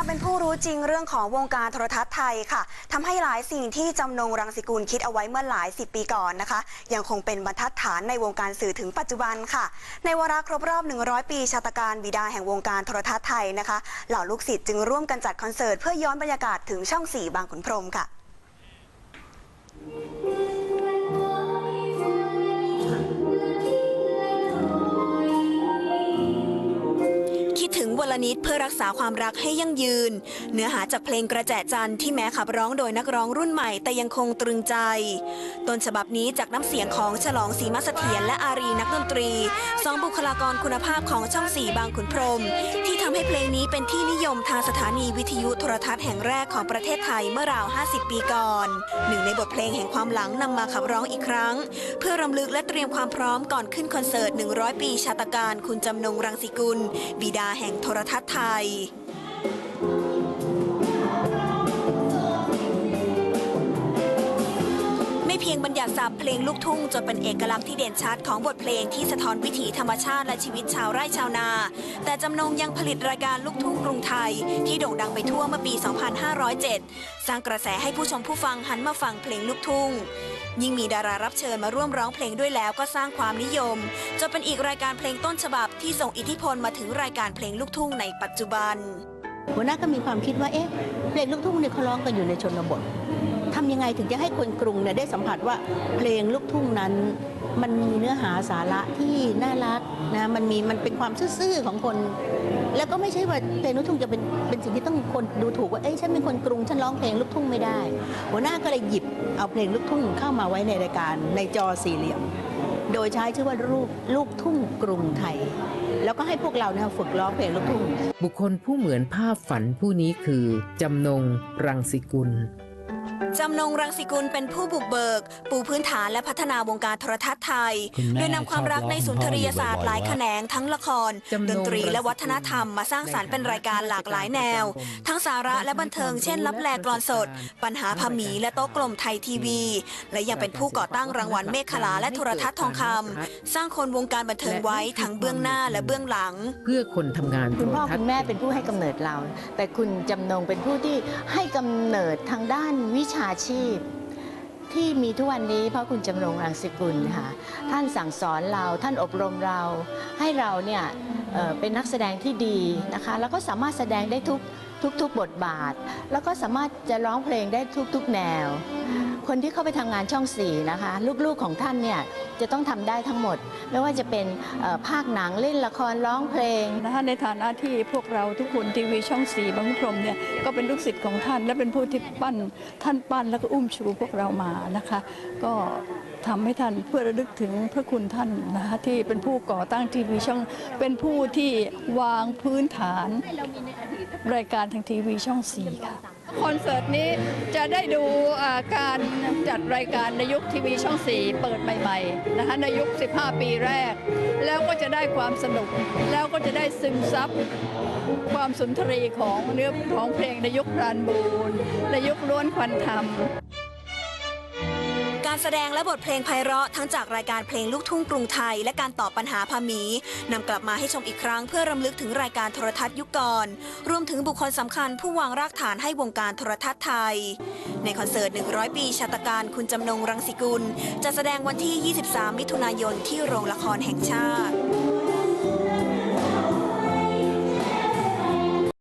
ความเป็นผู้รู้จริงเรื่องของวงการโทรทัศน์ไทยค่ะทำให้หลายสิ่งที่จำนงรังสิกูลคิดเอาไว้เมื่อหลายสิบปีก่อนนะคะ ยังคงเป็นบรรทัดฐานในวงการสื่อถึงปัจจุบันค่ะ ในวาระครบรอบ 100 ปีชาตการบิดาแห่งวงการโทรทัศน์ไทยนะคะ เหล่าลูกศิษย์จึงร่วมกันจัดคอนเสิร์ตเพื่อย้อนบรรยากาศถึงช่องสี่บางขุนพรหมค่ะ ดถึงวลนิดเพื่อรักษาความรักให้ยั่งยืน เนื้อหาจากเพลงกระแจจันที่แม้ขับร้องโดยนักร้องรุ่นใหม่แต่ยังคงตรึงใจ ต้นฉบับนี้จากน้ำเสียงของฉลองศรีมัสเถียรและอารีนักดนตรีสองบุคลากรคุณภาพของช่องสี่บางขุนพรหมที่ทำให้เพลงนี้เป็นที่นิยมทางสถานีวิทยุโทรทัศน์แห่งแรกของประเทศไทยเมื่อราว 50 ปีก่อนหนึ่งในบทเพลงแห่งความหลังนำมาขับร้องอีกครั้ง เพื่อรำลึกและเตรียมความพร้อมก่อนขึ้นคอนเสิร์ต 100 ปีชาตการคุณจำนงรังสิกุล บิดาแห่งโทรทัศน์ไทย งบัญญัติศัพท์เพลงลูกทุ่งจนเป็นเอกลักษณ์ที่เด่นชัดของบทเพลงที่สะท้อนวิถีธรรมชาติและชีวิตชาวไร่ชาวนา แต่จำนงยังผลิตรายการลูกทุ่งกรุงไทย ที่โด่งดังไปทั่วเมื่อปี 2507 สร้างกระแสให้ผู้ชมผู้ฟังหันมาฟังเพลงลูกทุ่งยิ่งมีดารารับเชิญมาร่วมร้องเพลงด้วยแล้วก็สร้างความนิยมจนเป็นอีกรายการเพลงต้นฉบับที่ส่งอิทธิพลมาถึงรายการเพลงลูกทุ่งในปัจจุบันหัวหน้าก็มีความคิดว่าเอ๊ะเพลงลูกทุ่งเนี่ยเขาร้องกันอยู่ในชนบท ทำยังไงถึงจะให้คนกรุงเนี่ยได้สัมผัสว่าเพลงลูกทุ่งนั้น มันมีเนื้อหาสาระที่น่ารักนะมันมีมันเป็นความซื่อๆของคน แล้วก็ไม่ใช่ว่าเพลงลูกทุ่งจะเป็นเป็นสิ่งที่ต้องคนดูถูกว่าเอ้ยฉันเป็นคนกรุงฉันร้องเพลงลูกทุ่งไม่ได้ หัวหน้าก็เลยหยิบเอาเพลงลูกทุ่งเข้ามาไว้ในรายการในจอสี่เหลี่ยม โดยใช้ชื่อว่าลูกลูกทุ่งกรุงไทย แล้วก็ให้พวกเราเนี่ยฝึกร้องเพลงลูกทุ่งบุคคลผู้เหมือนภาพฝันผู้นี้คือจำนงรังสิกุล จำนงรังสิกุลเป็นผู้บุกเบิก ปูพื้นฐานและพัฒนาวงการโทรทัศน์ไทยคุณแม่โดยนำความรักในสุนทรียศาสตร์หลายแขนงทั้งละคร จำนงดนตรีและวัฒนธรรมมาสร้างสารรค์เป็นรายการหลากหลายแนว ทั้งสาระและบันเทิงเช่นลับแลกรอนสด ปัญหาพมีและโต๊ะกลมไทยทีวี และยังเป็นผู้ก่อตั้งรางวัลเมฆขลาและโทรทัศน์ทองคำสร้างคนวงการบันเทิงไว้ทั้งเบื้องหน้าและเบื้องหลัง เพื่อคนทำงานโทคุณรพ่อทัศคุณน์แม่เป็นผู้ให้กำเนิดเรา แต่คุณจำนงเป็นผู้ที่ให้กำเนิดทางด้านวิชาชีพที่มีทุกวันนี้เพราะคุณจำนงรังสิกุลค่ะท่านสั่งสอนเราท่านอบรมเรา ให้เราเนี่ยเอ่อเป็นนักแสดงที่ดีนะคะ แล้วก็สามารถแสดงได้ทุกทุกๆบทบาท แล้วก็สามารถจะร้องเพลงได้ทุกๆแนว คนที่เข้าไปทำงานช่องสี่นะคะ ลูกๆของท่านเนี่ย จะต้องทำได้ทั้งหมด ไม่ว่าจะเป็นภาคหนังเล่นละครร้องเพลงนะคะในฐานะที่พวกเราทุกคนทีวีช่องสีบางพรมเนี่ยก็เป็นลูกศิษย์ของท่าน และเป็นผู้ที่ปั้นท่านปั้นแล้วก็อุ้มชูพวกเรามานะคะ ก็ทำให้ท่านเพื่อระลึกถึงพระคุณท่านนะคะที่เป็นผู้ก่อตั้งทีวีช่องเป็นผู้ที่วางพื้นฐาน รายการทางทีวีช่องสีค่ะ คอนเสิร์ตนี้จะได้ดูการจัดรายการในยุคทีวีช่อง 4 เปิดใหม่ๆนะคะในยุค 15 ปีแรก แล้วก็จะได้ความสนุก แล้วก็จะได้ซึมซับความสุนทรีของเนื้อของเพลงในยุคพรานบูนในยุคล้วนควันธรรม การแสดงและบทเพลงไพเราะทั้งจากรายการเพลงลูกทุ่งกรุงไทย และการตอบปัญหาพามีนำกลับมาให้ชมอีกครั้งเพื่อรำลึกถึงรายการโทรทัศน์ยุคก่อนรวมถึงบุคคลสำคัญผู้วางรากฐานให้วงการโทรทัศน์ไทย ในคอนเสิร์ต 100 ปีชาตการคุณจำนงรังสิกุลจะแสดงวันที่ 23 มิถุนายนที่โรงละครแห่งชาติ